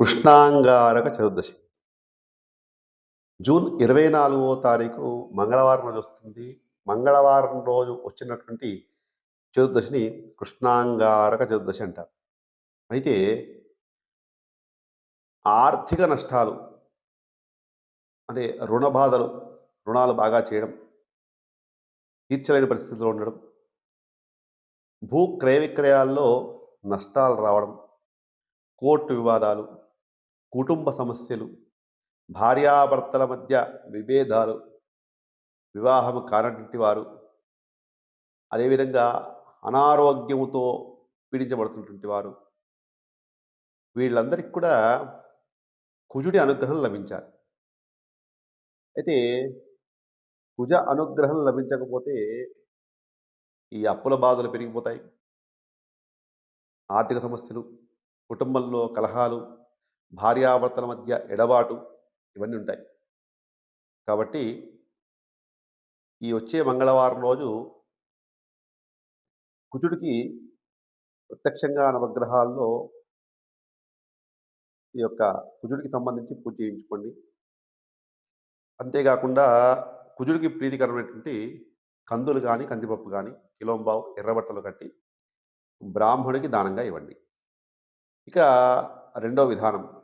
కృష్ణాంగారక చతుర్దశి. June ఇరవై నాలుగో తారీఖు మంగళవారం రోజు వస్తుంది. మంగళవారం రోజు వచ్చినటువంటి చతుర్దశిని కృష్ణాంగారక చతుర్దశి అంటారు. అయితే ఆర్థిక నష్టాలు అంటే రుణ బాధలు రుణాలు బాగా చేయడం తీర్చలేని పరిస్థితిలో ఉండడం భూ క్రయ విక్రయాల్లో నష్టాలు రావడం కోర్టు వివాదాలు కుటుంబ సమస్యలు భార్యాభర్తల మధ్య విభేదాలు వివాహం కానటువంటి వారు అదేవిధంగా అనారోగ్యముతో పీడించబడుతున్నటువంటి వారు వీళ్ళందరికీ కూడా కుజుడి అనుగ్రహం లభించాలి. అయితే కుజ అనుగ్రహం లభించకపోతే ఈ అప్పుల బాధలు పెరిగిపోతాయి. ఆర్థిక సమస్యలు కుటుంబంలో కలహాలు భార్యాభర్తల మధ్య ఎడబాటు ఇవన్నీ ఉంటాయి. కాబట్టి ఈ వచ్చే మంగళవారం రోజు కుజుడికి ప్రత్యక్షంగా నవగ్రహాల్లో ఈ యొక్క కుజుడికి సంబంధించి పూజ చేయించుకోండి. అంతేకాకుండా కుజుడికి ప్రీతికరమైనటువంటి కందులు కానీ కందిపప్పు కానీ కిలోంబావు ఎర్రబట్టలు కట్టి బ్రాహ్మణుడికి దానంగా ఇవ్వండి. ఇక రెండో విధానం.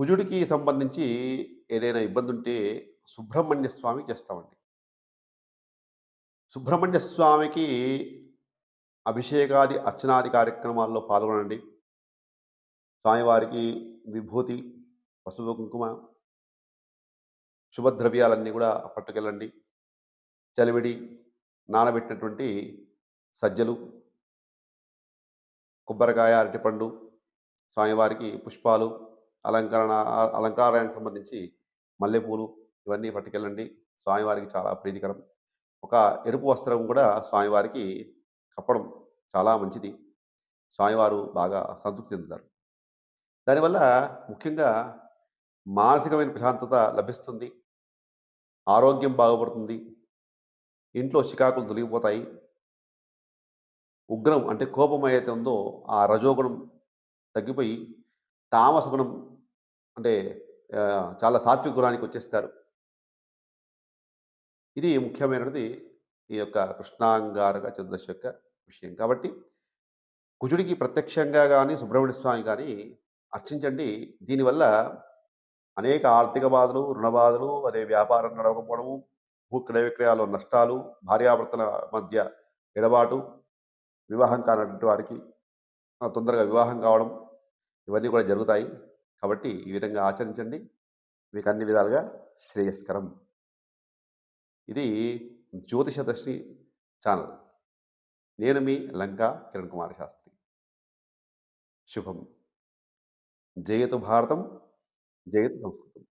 కుజుడికి సంబంధించి ఏదైనా ఇబ్బంది ఉంటే సుబ్రహ్మణ్య స్వామికి చేస్తామండి. సుబ్రహ్మణ్య స్వామికి అభిషేకాది అర్చనాది కార్యక్రమాల్లో పాల్గొనండి. స్వామివారికి విభూతి పసుపు కుంకుమ శుభద్రవ్యాలన్నీ కూడా పట్టుకెళ్ళండి. చలివిడి నానబెట్టినటువంటి సజ్జలు కొబ్బరికాయ అరటిపండు స్వామివారికి పుష్పాలు అలంకరణ అలంకారానికి సంబంధించి మల్లెపూలు ఇవన్నీ పట్టుకెళ్ళండి. స్వామివారికి చాలా ప్రీతికరం. ఒక ఎరుపు వస్త్రం కూడా స్వామివారికి కప్పడం చాలా మంచిది. స్వామివారు బాగా సంతృప్తి చెందుతారు. దానివల్ల ముఖ్యంగా మానసికమైన ప్రశాంతత లభిస్తుంది. ఆరోగ్యం బాగుపడుతుంది. ఇంట్లో చికాకులు తొలగిపోతాయి. ఉగ్రం అంటే కోపం ఏదైతే ఉందో ఆ రజోగుణం తగ్గిపోయి తామస గుణం అంటే చాలా సాత్విక గుణానికి వచ్చేస్తారు ఇది ముఖ్యమైనది ఈ యొక్క కృష్ణాంగారక చతుర్దశి యొక్క విషయం. కాబట్టి కుజుడికి ప్రత్యక్షంగా కానీ సుబ్రహ్మణ్య స్వామి కానీ అర్చించండి. దీనివల్ల అనేక ఆర్థిక బాధలు రుణబాధలు అదే వ్యాపారం నడవకపోవడము భూ క్రయ విక్రయాల్లో నష్టాలు భార్యాభర్తల మధ్య ఎడబాటు వివాహం కానటువంటి వారికి తొందరగా వివాహం కావడం ఇవన్నీ కూడా జరుగుతాయి. కాబట్టి ఈ విధంగా ఆచరించండి. మీకు అన్ని విధాలుగా శ్రేయస్కరం. ఇది జ్యోతిషదర్శి ఛానల్. నేను మీ లంకా కిరణ్ కుమార్ శాస్త్రి. శుభం. జయతు భారతం. జయతు సంస్కృతం.